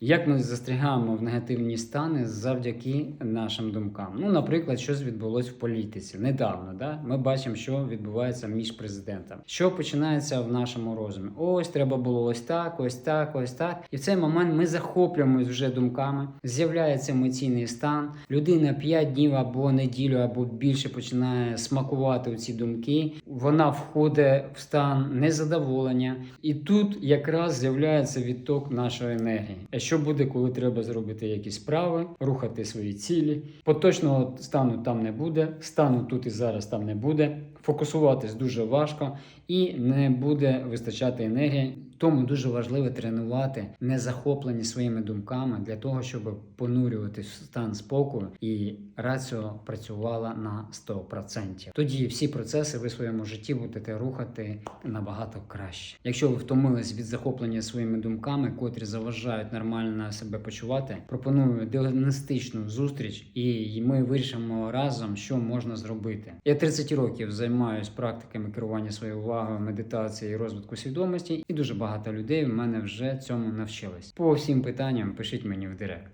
Як ми застрягаємо в негативні стани завдяки нашим думкам? Ну, наприклад, щось відбулось в політиці недавно. Да? Ми бачимо, що відбувається між президентами. Що починається в нашому розумі? Ось треба було ось так, ось так, ось так. І в цей момент ми захоплюємось вже думками. З'являється емоційний стан. Людина 5 днів або неділю, або більше починає смакувати у ці думки. Вона входить в стан незадоволення, і тут якраз з'являється відток нашої енергії. Що буде, коли треба зробити якісь справи, рухати свої цілі? Поточного стану там не буде, стану тут і зараз там не буде. Фокусуватись дуже важко і не буде вистачати енергії. Тому дуже важливо тренувати незахоплені своїми думками для того, щоб понурюватись в стан спокою і раціо працювала на 100%. Тоді всі процеси ви в своєму житті будете рухати набагато краще. Якщо ви втомились від захоплення своїми думками, котрі заважають нормально себе почувати, пропоную діагностичну зустріч, і ми вирішимо разом, що можна зробити. Я 30 років займаюся практиками керування своєю увагою, медитації і розвитку свідомості, і дуже багато людей в мене вже цьому навчились. По всім питанням пишіть мені в директ.